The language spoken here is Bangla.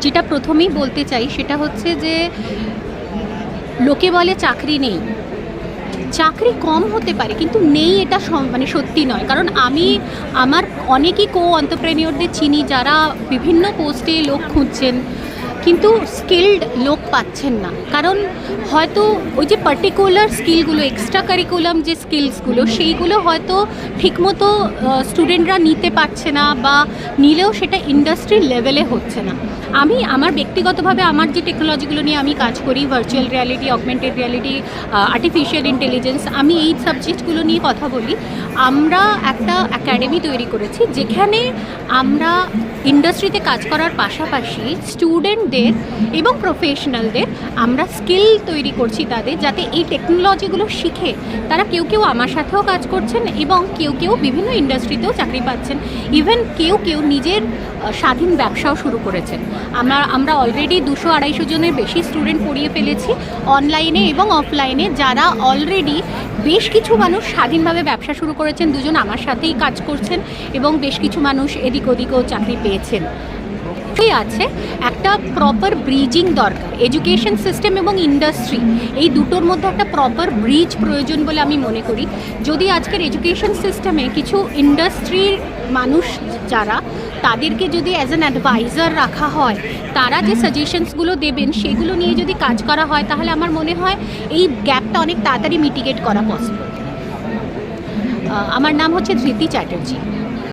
যেটা প্রথমেই বলতে চাই সেটা হচ্ছে যে লোকে বলে চাকরি নেই। চাকরি কম হতে পারে, কিন্তু নেই এটা মানে সত্যি নয়। কারণ আমি, আমার অনেকই কো অন্টারপ্রেনিয়রদের চিনি যারা বিভিন্ন পোস্টে লোক খুঁজছেন। কিন্তু স্কিল্ড লোক পাচ্ছেন না। কারণ হয়তো ওই যে পার্টিকুলার স্কিলগুলো এক্সট্রা কারিকুলাম যে স্কিলসগুলো সেইগুলো হয়তো ঠিকমতো স্টুডেন্টরা নিতে পারছে না বা নিলেও সেটা ইন্ডাস্ট্রি লেভেলে হচ্ছে না। আমি আমার ব্যক্তিগতভাবে আমার যে টেকনোলজিগুলো নিয়ে আমি কাজ করি virtual reality augmented reality artificial intelligence আমি এই সাবজেক্টগুলো নিয়ে কথা বলি, আমরা একটা একাডেমি তৈরি করেছি, যেখানে আমরা ইন্ডাস্ট্রিতে কাজ করার পাশাপাশি স্টুডেন্টদের এবং প্রফেশনালদের আমরা স্কিল তৈরি করছি তাদের যাতে এই টেকনোলজিগুলো শিখে তারা কেউ কেউ আমার সাথেও কাজ করছেন এবং কেউ কেউ বিভিন্ন ইন্ডাস্ট্রিতেও চাকরি পাচ্ছেন। ইভেন কেউ কেউ নিজের স্বাধীন ব্যবসাও শুরু করেছেন। আমরা আমরা অলরেডি দুশো আড়াইশো জনের বেশি স্টুডেন্ট পড়িয়ে ফেলেছি অনলাইনে এবং অফলাইনে যারা অলরেডি বেশ কিছু মানুষ স্বাধীনভাবে ব্যবসা শুরু করেছেন, দুজন আমার সাথেই কাজ করছেন এবং বেশ কিছু মানুষ এদিক ওদিকও চাকরি পেয়েছেন। এই আছে, একটা প্রপার ব্রিজিং দরকার এডুকেশন সিস্টেম এবং ইন্ডাস্ট্রি এই দুটোর মধ্যে একটা প্রপার ব্রিজ প্রয়োজন বলে আমি মনে করি। যদি আজকের এডুকেশন সিস্টেমে কিছু ইন্ডাস্ট্রির মানুষ যারা, তাদেরকে যদি অ্যাজ অ্যান অ্যাডভাইজার রাখা হয়, তারা যে সাজেশনসগুলো দেবেন, সেগুলো নিয়ে যদি কাজ করা হয়, তাহলে আমার মনে হয় এই গ্যাপটা অনেক তাড়াতাড়ি মিটিগেট করা পসিবল আমার নাম হচ্ছে ধৃতি চ্যাটার্জি।